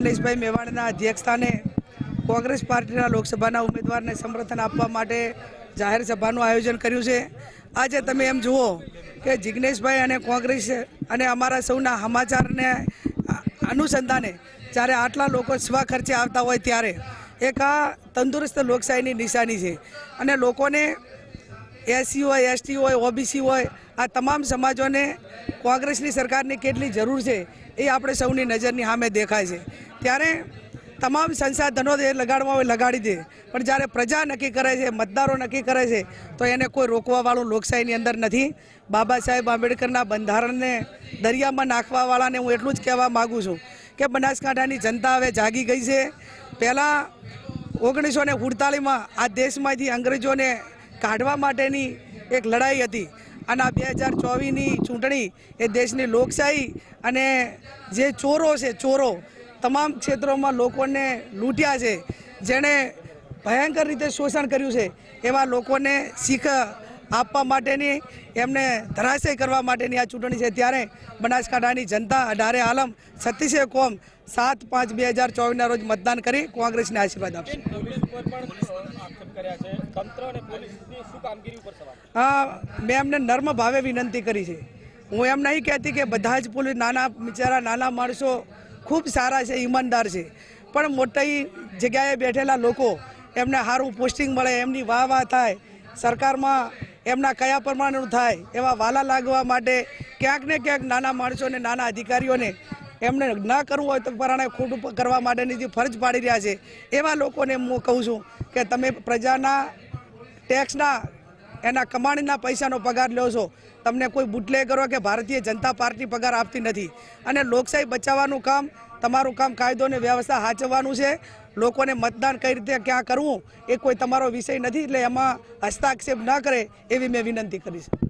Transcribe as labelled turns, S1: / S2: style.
S1: નિલેશભાઈ મેવાડના અધ્યક્ષસ્થાને કોંગ્રેસ પાર્ટીના લોકસભાના ઉમેદવારને સમર્થન આપવા માટે જાહેર સભાનું આયોજન કર્યું છે. આજે તમે એમ જુઓ કે જિગ્નેશભાઈ અને કોંગ્રેસ અને અમારા સૌના સમાચારને અનુસંધાને જ્યારે આટલા લોકો સ્વખર્ચે આવતા હોય ત્યારે એક આ તંદુરસ્ત લોકશાહીની નિશાની છે. અને લોકોને એસસી હોય, એસટી હોય, ઓબીસી હોય, આ તમામ સમાજોને કોંગ્રેસની સરકારની કેટલી જરૂર છે એ આપણે સૌની નજરની સામે દેખાય છે. ત્યારે તમામ સંસાધનો જે લગાડવા હોય લગાડી દે. પણ જ્યારે પ્રજા નક્કી કરે છે, મતદારો નક્કી કરે છે, તો એને કોઈ રોકવાવાળું લોકશાહીની અંદર નથી. બાબા સાહેબ આંબેડકરના બંધારણને દરિયામાં નાખવાવાળાને હું એટલું જ કહેવા માગું છું કે બનાસકાંઠાની જનતા હવે જાગી ગઈ છે. પહેલાં ઓગણીસો ને આ દેશમાંથી અંગ્રેજોને કાઢવા માટેની એક લડાઈ હતી. અને આ બે હજાર ચોવીસની ચૂંટણી એ દેશની લોકશાહી અને જે ચોરો છે, ચોરો, તમામ ક્ષેત્રોમાં લોકોને લૂંટ્યા છે. જેણે ભયંકર રીતે શોષણ કર્યું છે. એવા લોકોને શીખ આપવા માટેની એમને ધરાશય કરવા માટેની આ ચૂંટણી છે. ત્યારે બનાસકાંઠાની જનતા અઢારે આલમ છત્તીસે કોમ સાત પાંચ બે હજાર ચોવીસના રોજ મતદાન કરી કોંગ્રેસને આશીર્વાદ આપશે. મેં એમને નર્મ ભાવે વિનંતી કરી છે. હું એમ નહીં કહેતી કે બધા જ પોલીસ નાના બિચારા નાના માણસો ખૂબ સારા છે ઈમાનદાર છે. પણ મોટી જગ્યાએ બેઠેલા લોકો એમને સારું પોસ્ટિંગ મળે એમની વાહ વાહ થાય. સરકારમાં એમના કયા પ્રમાણેનું થાય, એવા વાલા લાગવા માટે ક્યાંક ને ક્યાંક નાના માણસોને, નાના અધિકારીઓને એમને ન કરવું હોય તો પરાણે ખોટું કરવા માટેની જે ફરજ પાડી રહ્યા છે, એવા લોકોને હું કહું છું કે તમે પ્રજાના ટેક્સના, એના કમાણીના પૈસાનો પગાર લો છો. તમને કોઈ બુટલે કરો કે ભારતીય જનતા પાર્ટી પગાર આપતી નથી. અને લોકશાહી બચાવવાનું કામ, તમારું કામ કાયદો અને વ્યવસ્થા સાચવવાનું છે. લોકોને મતદાન કઈ રીતે ક્યાં કરવું એ કોઈ તમારો વિષય નથી, એટલે એમાં હસ્તાક્ષેપ ના કરે એવી મેં વિનંતી કરી છે